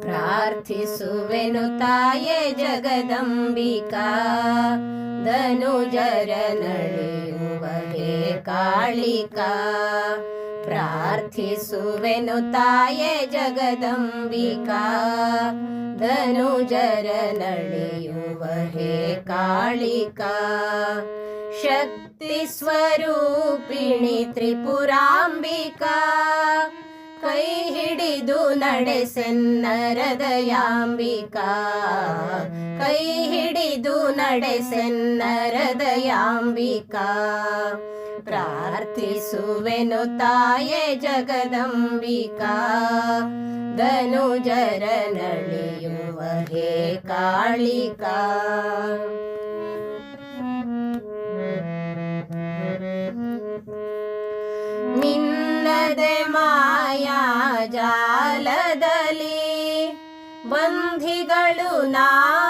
ಪ್ರಾರ್ಥಿಸುವೆನು ತಾಯೆ ಜಗದಂಬಿಕಾ ಧನುಜರ ನಡೆಯುವ ಹೇ ಕಾಳಿಕಾ. ಪ್ರಾರ್ಥಿಸುವೆನು ತಾಯೆ ಜಗದಂಬಿಕಾ. ಧನುಜರ ನಡೆಯುವ ಹೇ ಕಾಳಿಕಾ. ಶಕ್ತಿ ಸ್ವರೂಪಿಣಿ ತ್ರಿಪುರಾಂಬಿಕಾ. ಕೈ ಹಿಡಿದು ನಡೆಸೆನ್ನರದಯಾಂಬಿಕಾ ಕೈ ಹಿಡಿದು ನಡೆಸೆನ್ನರದಯಾಂಬಿಕಾ ಪ್ರಾರ್ಥಿಸುವೆನು ತಾಯೇ ಜಗದಂಬಿಕಾ ಧನುಜರ ನಳಿಯುವ ಹೇ ಕಾಳಿಕಾ ನಿನ್ನದೆ ಮಾಯಾ ಜಾಲದಲ್ಲಿ ಬಂಧಿಗಳು ನಾವು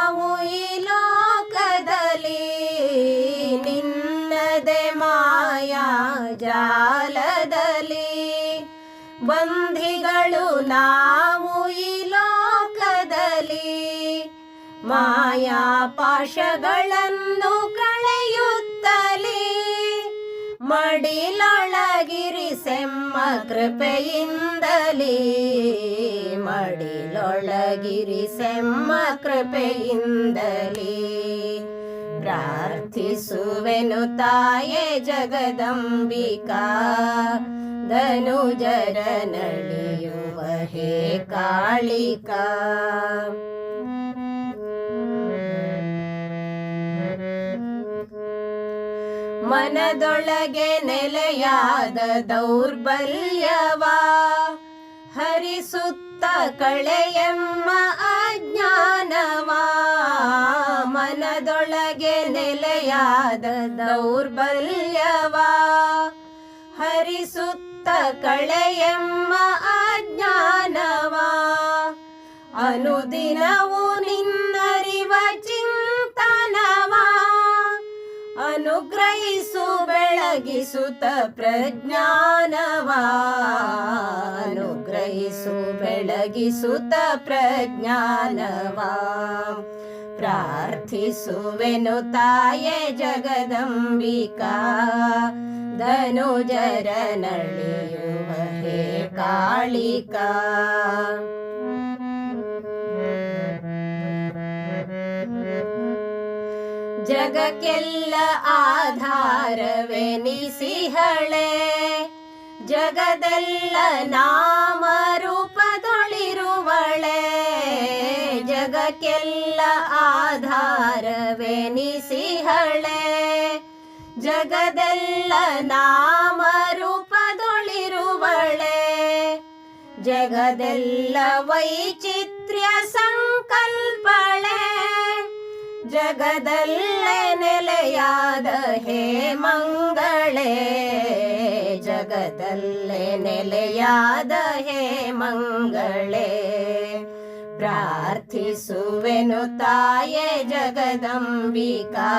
ಮಾಯಾ ಪಾಶಗಳನ್ನು ಕಳೆಯುತ್ತಲೇ. ಮಡಿಲೊಳಗಿರಿಸೆಮ್ಮ ಕೃಪೆಯಿಂದಲೇ. ಮಡಿಲೊಳಗಿರಿಸೆಮ್ಮ ಕೃಪೆಯಿಂದಲೇ. ಪ್ರಾರ್ಥಿಸುವೆನು ತಾಯೇ ಜಗದಂಬಿಕಾ. ಧನುಜರ ನಳಿಯುವ ಹೇ ಕಾಳಿಕಾ. ಮನದೊಳಗೆ ನೆಲೆಯಾದ ದೌರ್ಬಲ್ಯವ. ಹರಿಸುತ್ತ ಕಳೆಯಮ್ಮ ಅಜ್ಞಾನವ. ಮನದೊಳಗೆ ನೆಲೆಯಾದ ದೌರ್ಬಲ್ಯವ. ಹರಿಸುತ್ತ ಕಳೆಯಮ್ಮ ಅಜ್ಞಾನವ. ಅನುದಿನವು ಬೆಳಗಿಸುತ್ತ ಪ್ರಜ್ಞಾನವ ಅನುಗ್ರಹಿಸು ಬೆಳಗಿಸುತ್ತ ಪ್ರಜ್ಞಾನವ ಪ್ರಾರ್ಥಿಸುವೆನು ತಾಯೇ ಜಗದಂಬಿಕಾ ಧನುಜರ ನಳಿಯುವ ಹೇ ಕಾಳಿಕಾ ಜಗಕ್ಕೆಲ್ಲ ಆಧಾರವೆನಿಸಿಹಳೆ ಜಗದೆಲ್ಲ ನಾಮ ರೂಪದೊಳಿರುವಳೆ ಜಗಕ್ಕೆಲ್ಲ ಆಧಾರವೆನಿಸಿಹಳೆ ಜಗದೆಲ್ಲ ನಾಮ ರೂಪದೊಳಿರುವಳೆ ಜಗದೆಲ್ಲ ವೈಚಿತ್ರ್ಯ ಸಂಕಲ್ಪಳೆ ಜಗದಲ್ಲೇ ನೆಲೆಯಾದ ಹೇ ಮಂಗಳೇ ಜಗದಲ್ಲೇ ನೆಲೆಯಾದ ಹೇ ಮಂಗಳೇ ಪ್ರಾರ್ಥಿಸುವೆನು ತಾಯೇ ಜಗದಂಬಿಕಾ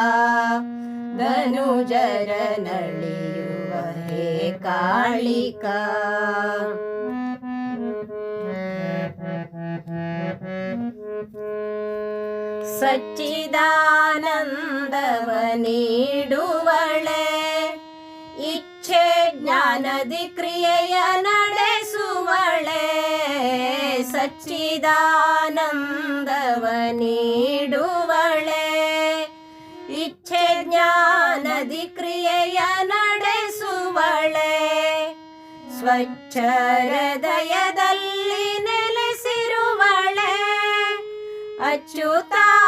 ಧನುಜರ ನಳಿಯುವ ಹೇ ಕಾಳಿಕಾ ಸಚ್ಚಿದಾನಂದವ ನೀಡುವಳೆ ಇಚ್ಛೆ ಜ್ಞಾನದಿ ಕ್ರಿಯೆಯ ನಡೆಸುವಳೆ. ಸಚ್ಚಿದಾನಂದವ ನೀಡುವಳೆ ಇಚ್ಛೆ ಜ್ಞಾನದಿ ಕ್ರಿಯೆಯ ನಡೆಸುವಳೆ. ಸ್ವಚ್ಛ ಹೃದಯದಲ್ಲಿ ನೆಲೆಸಿರುವಳೆ. ಅಚ್ಯುತಾನಂತನ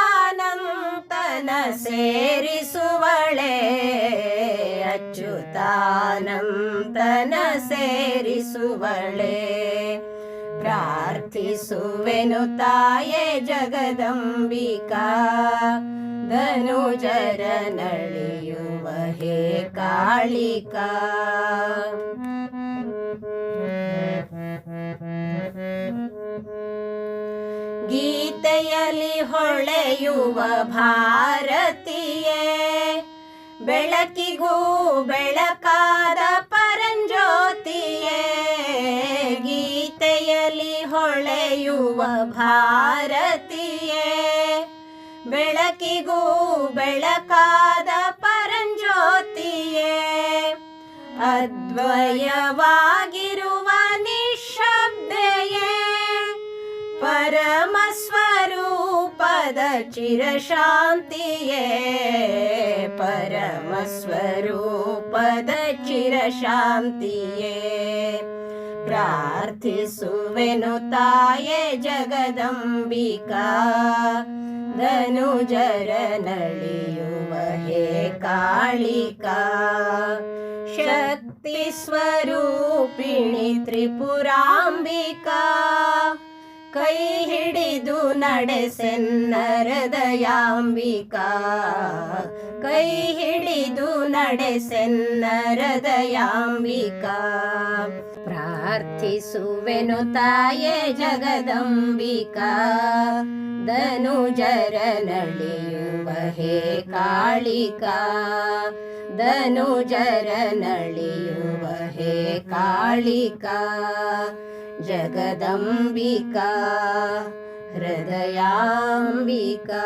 ಸೇರಿಸುವಳೆ. ಅಚ್ಯುತಾನಂತನ ಸೇರಿಸುವಳೆ. ಪ್ರಾರ್ಥಿಸುವೆನು ತಾಯೇ ಜಗದಂಬಿಕಾ. ಧನುಜರ ನಳಿಯುವ ಹೇ ಕಾಳಿಕಾ. ಗೀತೆಯಲ್ಲಿ ಹೊಳೆಯುವ ಭಾರತೀಯೇ ಬೆಳಕಿಗೂ ಬೆಳಕಾದ ಪರಂಜ್ಯೋತಿಯೇ ಗೀತೆಯಲ್ಲಿ ಹೊಳೆಯುವ ಭಾರತೀಯೇ ಬೆಳಕಿಗೂ ಬೆಳಕಾದ ಪರಂಜ್ಯೋತಿಯೇ ಅದ್ವಯವಾಗಿರುವ चिरशान्तिये परमस्वरूपद चिरशान्तिये शान्तिये प्रार्थि सुवेनुताय जगदम्बिका धनुजरनळियुव कालिका शक्तिस्वरूपिणि त्रिपुराम्बिका ಕೈ ಹಿಡಿದು ನಡೆಸೆನ್ನರದಯಾಂಬಿಕಾ ಕೈ ಹಿಡಿದು ನಡೆಸೆನ್ನರದಯಾಂಬಿಕಾ ಪ್ರಾರ್ಥಿಸುವೆನು ತಾಯೇ ಜಗದಂಬಿಕಾ. ಧನುಜರ ನಳಿಯುವ ಹೇ ಕಾಳಿಕಾ. ಧನುಜರ ನಳಿಯುವ ಹೇ ಕಾಳಿಕಾ. ಜಗದಂಬಿಕಾ ಹೃದಯಾಂಬಿಕಾ